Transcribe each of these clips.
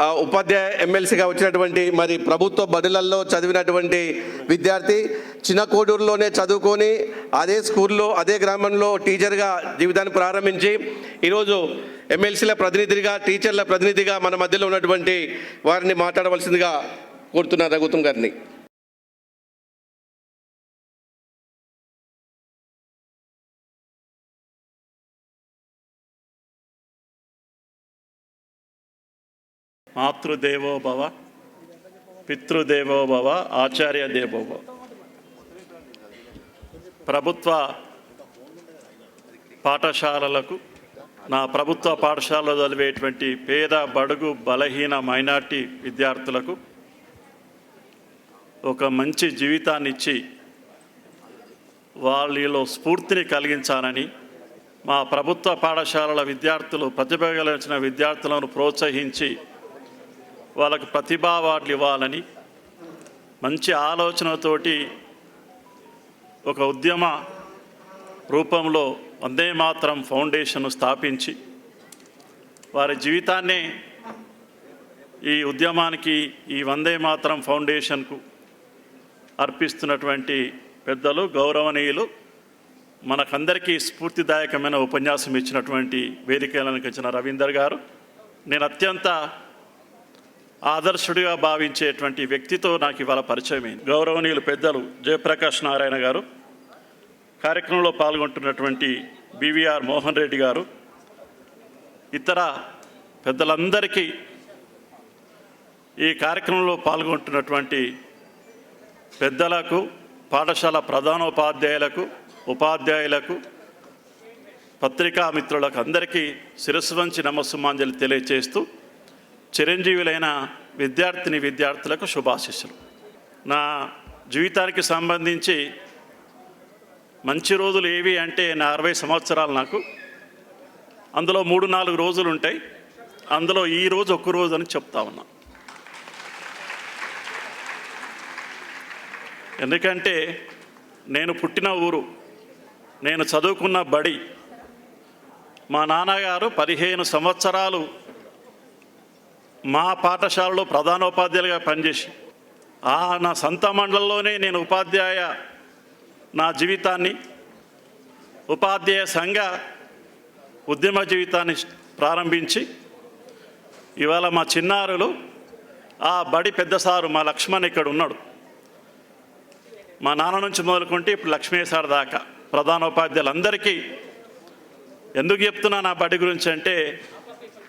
ఉపాధ్యాయ ఎమ్మెల్సీగా వచ్చినటువంటి మరి ప్రభుత్వ బడులల్లో చదివినటువంటి విద్యార్థి చిన్న కోడూరులోనే చదువుకొని అదే స్కూల్లో అదే గ్రామంలో టీచర్గా జీవితాన్ని ప్రారంభించి ఈరోజు ఎమ్మెల్సీల ప్రతినిధిగా టీచర్ల ప్రతినిధిగా మన మధ్యలో ఉన్నటువంటి వారిని మాట్లాడవలసిందిగా కోరుతున్నారు రఘుతం గారిని. మాతృదేవోభవ పితృదేవోభవ ఆచార్య దేవోభవ ప్రభుత్వ పాఠశాలలకు నా ప్రభుత్వ పాఠశాలలో చదివేటువంటి పేద బడుగు బలహీన మైనార్టీ విద్యార్థులకు ఒక మంచి జీవితాన్ని ఇచ్చి వాళ్ళలో స్ఫూర్తిని కలిగించాలని మా ప్రభుత్వ పాఠశాలల విద్యార్థులు ప్రతిభ కలిగించిన విద్యార్థులను ప్రోత్సహించి వాళ్ళకు ప్రతిభా అవార్డులు ఇవ్వాలని మంచి ఆలోచనతోటి ఒక ఉద్యమ రూపంలో వందే మాత్రం ఫౌండేషన్ స్థాపించి వారి జీవితాన్నే ఈ ఉద్యమానికి ఈ వందే మాత్రం ఫౌండేషన్కు అర్పిస్తున్నటువంటి పెద్దలు గౌరవనీయులు మనకందరికీ స్ఫూర్తిదాయకమైన ఉపన్యాసం ఇచ్చినటువంటి వేదికలను ఇచ్చిన రవీందర్ గారు. నేను అత్యంత ఆదర్శుడిగా భావించేటువంటి వ్యక్తితో నాకు ఇవాళ పరిచయమైంది. గౌరవనీయులు పెద్దలు జయప్రకాష్ నారాయణ గారు కార్యక్రమంలో పాల్గొంటున్నటువంటి బివిఆర్ మోహన్ రెడ్డి గారు ఇతర పెద్దలందరికీ ఈ కార్యక్రమంలో పాల్గొంటున్నటువంటి పెద్దలకు పాఠశాల ప్రధానోపాధ్యాయులకు ఉపాధ్యాయులకు పత్రికా మిత్రులకు అందరికీ శిరస్సు వంచి నమస్సుమాంజలి తెలియచేస్తూ చిరంజీవులైన విద్యార్థిని విద్యార్థులకు శుభాశిస్సులు. నా జీవితానికి సంబంధించి మంచి రోజులు ఏవి అంటే నా అరవై సంవత్సరాలు నాకు. అందులో మూడు నాలుగు రోజులు ఉంటాయి. అందులో ఈ రోజు ఒక్క రోజు అని చెప్తా ఉన్నా. ఎందుకంటే నేను పుట్టిన ఊరు నేను చదువుకున్న బడి మా నాన్నగారు పదిహేను సంవత్సరాలు మా పాఠశాలలో ప్రధానోపాధ్యాయులుగా పనిచేసి ఆ నా సొంత మండలంలోనే నేను ఉపాధ్యాయ నా జీవితాన్ని ఉపాధ్యాయ సంఘ ఉద్యమ జీవితాన్ని ప్రారంభించి ఇవాళ మా చిన్నారులు ఆ బడి పెద్ద సారు మా లక్ష్మణ్ ఇక్కడ ఉన్నాడు. మా నాన్న నుంచి మొదలుకుంటే ఇప్పుడు లక్ష్మీ సార్ దాకా ప్రధానోపాధ్యాయులందరికీ ఎందుకు చెప్తున్నా నా బడి గురించి అంటే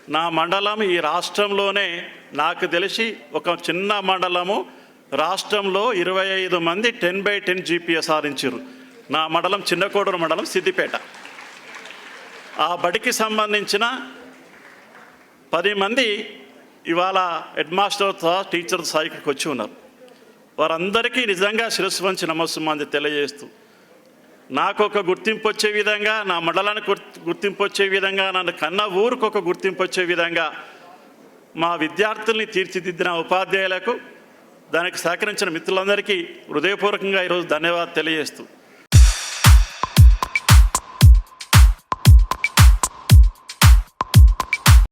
నా మండలం ఈ రాష్ట్రంలోనే నాకు తెలిసి ఒక చిన్న మండలము. రాష్ట్రంలో ఇరవై ఐదు మంది టెన్ బై టెన్ జీపీఏ సాధించారు నా మండలం చిన్నకోడూరు మండలం సిద్దిపేట. ఆ బడికి సంబంధించిన పది మంది ఇవాళ హెడ్మాస్టర్తో టీచర్ స్థాయికి వచ్చి ఉన్నారు. వారందరికీ నిజంగా శిరస్సు వంచి నమస్సుమంది తెలియజేస్తూ నాకు ఒక గుర్తింపు వచ్చే విధంగా నా మండలానికి గుర్తింపు వచ్చే విధంగా నన్ను కన్న ఊరికి ఒక గుర్తింపు వచ్చే విధంగా మా విద్యార్థుల్ని తీర్చిదిద్దిన ఉపాధ్యాయులకు దానికి సహకరించిన మిత్రులందరికీ హృదయపూర్వకంగా ఈరోజు ధన్యవాదాలు తెలియజేస్తూ